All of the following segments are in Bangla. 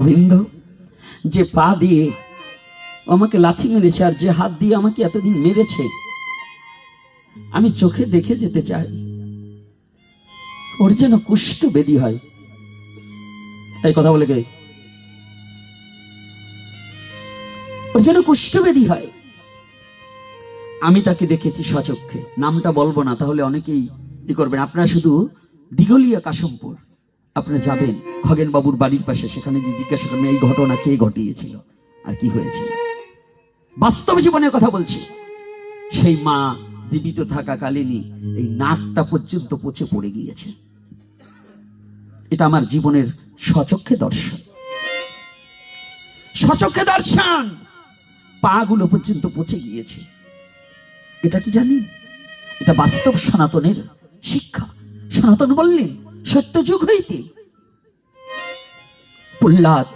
বৃন্দ যে পা দিয়ে আমাকে লাথি মেরেছে আর যে হাত দিয়ে আমাকে এতদিন মেরেছে, আমি চোখে দেখে যেতে চাই। ওর যেন কুষ্ঠ বেদি হয়। এই কথা বলে কে? ওর যেন কুষ্ঠবেদী হয়। আমি তাকে দেখেছি সচক্ষে নামটা বলব না, তাহলে অনেকেই ই করবেন। আপনারা শুধু দিগলিয়া কাশমপুর। আপনারা যাবেন খগেন বাবুর বাড়ির পাশে। সেখানে যে জিজ্ঞাসা করবেন, এই ঘটনা কে ঘটিয়েছিল? আর কি হয়েছিল বাস্তব জীবনের কথা বলছি। সেই মা জীবিত থাকাকালীনই এই নাকটা পর্যন্ত পচে পড়ে গিয়েছে। এটা আমার জীবনের সচক্ষে দর্শন। সচক্ষে দর্শন! পাগুলো পর্যন্ত পচে গিয়েছে। এটা কি জানেন? এটা বাস্তব সনাতনের শিক্ষা। সনাতন বললেন সত্য যুগ হইতে। প্রহ্লাদ,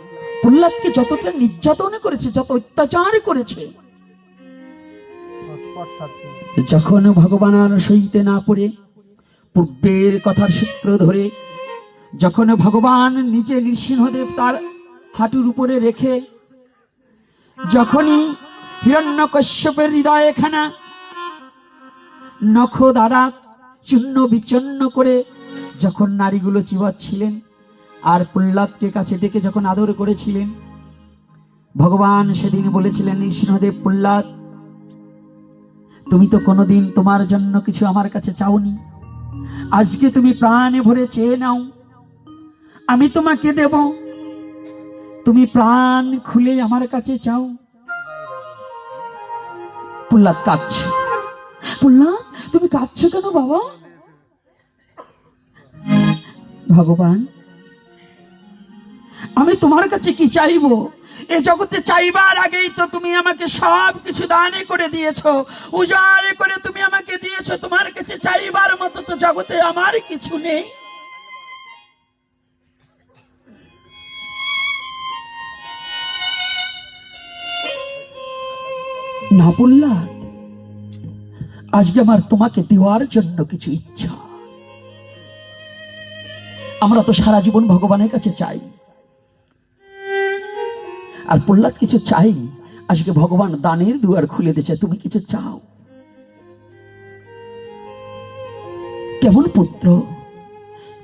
প্রহ্লাদকে যতটা নির্যাতন করেছে, যত অত্যাচার করেছে, যখন ভগবান আর সইতে না পড়ে, পূর্বের কথার সূত্র ধরে, যখন ভগবান নিজে নৃসিংহদেব তার হাঁটুর উপরে রেখে, যখনই হিরণ্য কশ্যপের হৃদয়খানা নখ দ্বারা চূর্ণ বিচন্ন করে যখন নারীগুলো চিবাচ্ছিলেন আর প্রহ্লাদকে কাছে ডেকে যখন আদর করেছিলেন, ভগবান সেদিন বলেছিলেন নৃসিংহদেব প্রহ্লাদ, তুমি তো কোনোদিন তোমার জন্য কিছু আমার কাছে চাওনি। আজকে তুমি প্রাণে ভরে চেয়ে নাও। আমি তোমাকে দেব। তুমি প্রাণ খুলে আমার কাছে চাও। প্রহ্লাদ কাঁদছে। প্রহ্লাদ, তুমি কাঁদছো কেন বাবা? ভগবান, আমি তোমার কাছে কি চাইব? এ জগতে চাইবার আগেই তো তুমি আমাকে সব কিছু দানে করে দিয়েছ, উজাড়ে করে তুমি আমাকে দিয়েছ, তোমার কাছে চাইবার মতো তো জগতে আমার কিছু নেই। না প্রহ্লাদ আজকে আমার তোমাকে দেওয়ার জন্য কিছু ইচ্ছা। আমরা তো সারা জীবন ভগবানের কাছে চাই। আর প্রহ্লাদ কিছু চাইনি আজকে ভগবান দানের দুয়ার খুলে দিয়েছে, তুমি কিছু চাও? কেমন পুত্র?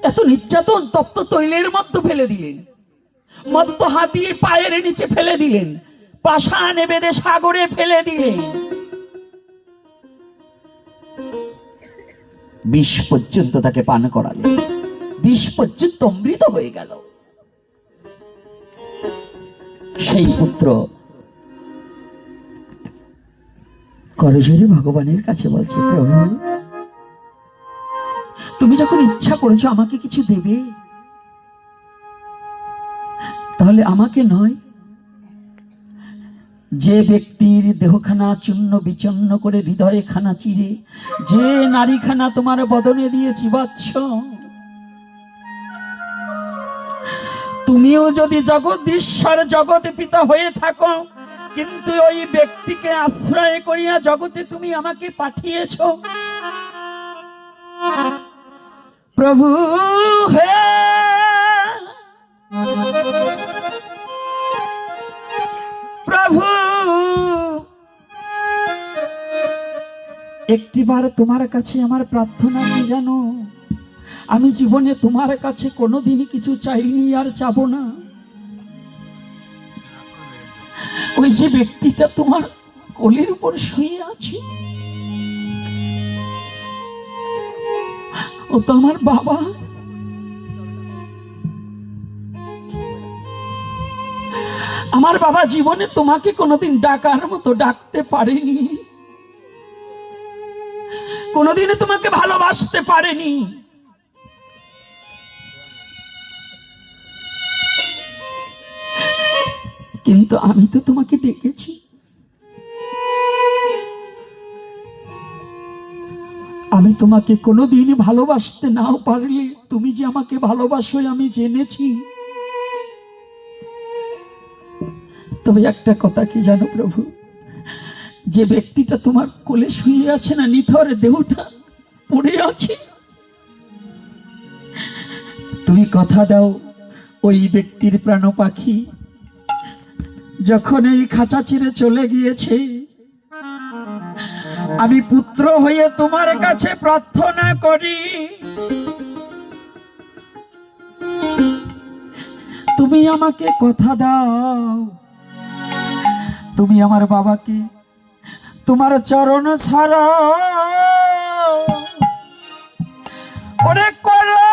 এত নির্যাতন তপ্ত তৈলের মধ্যে ফেলে দিলেন। মত্ত হাতিয়ে পায়ের নিচে ফেলে দিলেন। পাষাণে বেঁধে সাগরে ফেলে দিলেন। বিষ পর্যন্ত তাকে পান করালেন। বিষ পর্যন্ত অমৃত হয়ে গেল। সেই পুত্র করজোরে ভগবানের কাছে বলছে, প্রভু, তুমি যখন ইচ্ছা করেছ আমাকে কিছু দেবে, তাহলে আমাকে নয়, যে ব্যক্তির দেহখানা চূর্ণ বিচন্ন করে হৃদয়ে খানা চিরে, যে নারীখানা তোমার বদনে দিয়ে চিবাচ্ছ তুমিও যদি জগদীশ্বর জগতে পিতা হয়ে থাকো, কিন্তু ওই ব্যক্তিকে আশ্রয় করিয়া জগতে তুমি আমাকে পাঠিয়েছ। প্রভু, হে! প্রভু! একটিবার তোমার কাছে আমার প্রার্থনা কি জানো? আমি জীবনে তোমার কাছে কোনোদিন কিছু চাইনি আর চাবো না। ওই যে ব্যক্তিটা তোমার কোলের উপর শুয়ে আছে, ও তো আমার বাবা। আমার বাবা জীবনে তোমাকে কোনোদিন ডাকার মতো ডাকতে পারেনি। কোনোদিন তোমাকে ভালোবাসতে পারেনি। কিন্তু আমি তো তোমাকে ডেকেছি। আমি তোমাকে কোনোদিন ভালোবাসতে নাও পারলে, তুমি যে আমাকে ভালোবাসো আমি জেনেছি। তবে একটা কথা কি জানো প্রভু? যে ব্যক্তিটা তোমার কোলে শুয়ে আছে না, নিথর দেহটা পড়ে আছে। তুমি কথা দাও, ওই ব্যক্তির প্রাণ পাখি যখন এই খাঁচা চিরে চলে গিয়েছি, আমি পুত্র হয়ে তোমার কাছে প্রার্থনা করি। তুমি আমাকে কথা দাও। তুমি আমার বাবাকে তোমার চরণ ছাড়া অনেক করো